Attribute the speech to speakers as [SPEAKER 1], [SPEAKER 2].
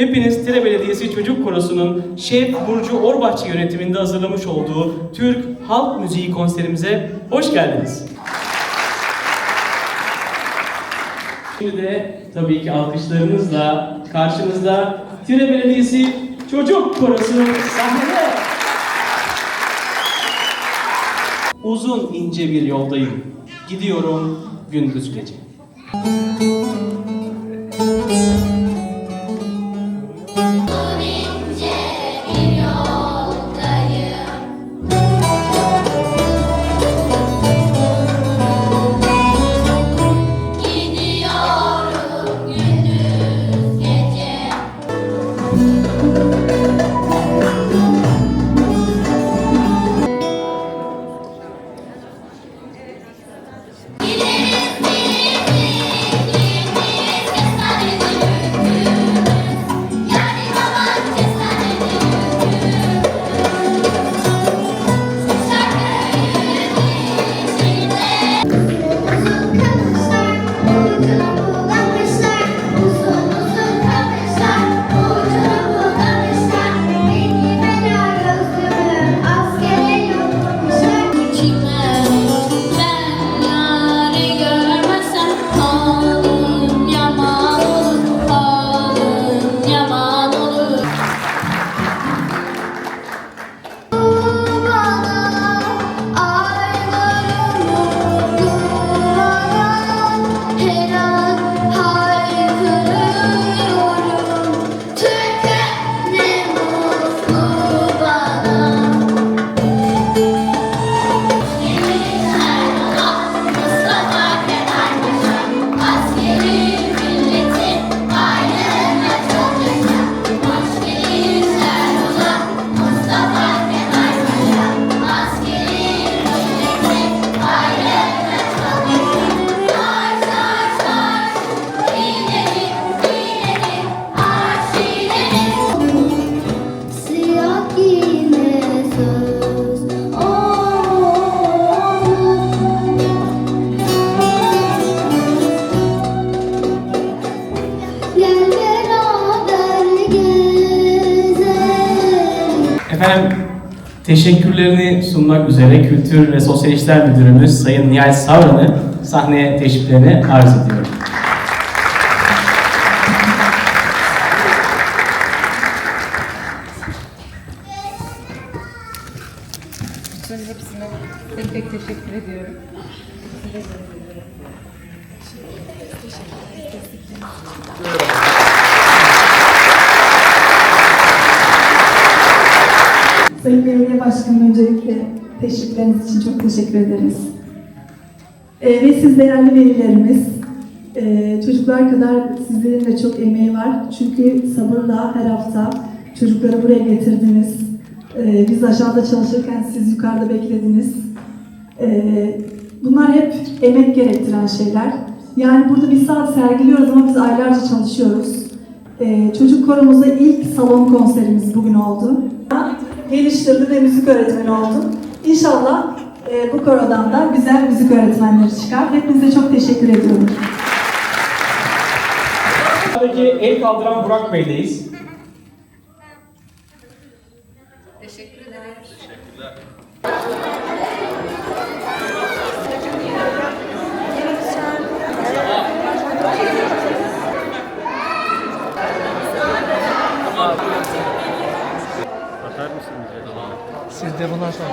[SPEAKER 1] Hepiniz Tire Belediyesi Çocuk Korosu'nun Şef Burcu Orbahçı yönetiminde hazırlamış olduğu Türk Halk Müziği konserimize hoş geldiniz. Şimdi de tabii ki alkışlarınızla karşınızda Tire Belediyesi Çocuk Korosu sahnede. Uzun ince bir yoldayım. Gidiyorum gündüz gece.
[SPEAKER 2] ince Thank you.
[SPEAKER 1] Efendim teşekkürlerini sunmak üzere Kültür ve Sosyal İşler Müdürümüz Sayın Nihal Savran'ı sahneye teşriflerini arz ediyorum.
[SPEAKER 3] Bütün hepsine tek tek teşekkür ediyorum.
[SPEAKER 4] Sayın Belediye Başkanım öncelikle teşvikleriniz için çok teşekkür ederiz. Ee, ve siz değerli velilerimiz, ee, çocuklar kadar sizlerin de çok emeği var. Çünkü sabırla her hafta çocukları buraya getirdiniz. Ee, biz aşağıda çalışırken siz yukarıda beklediniz. Ee, bunlar hep emek gerektiren şeyler. Yani burada bir saat sergiliyoruz ama biz aylarca çalışıyoruz. Ee, çocuk koromuzda ilk salon konserimiz bugün oldu. Geliştirdi ve müzik öğretmeni oldum. İnşallah e, bu korodan da güzel müzik öğretmenleri çıkar. Hepinize çok teşekkür ediyorum.
[SPEAKER 1] Buradaki el kaldıran Burak Bey'deyiz.
[SPEAKER 3] Teşekkür ederim.
[SPEAKER 5] Siz de bundan sonra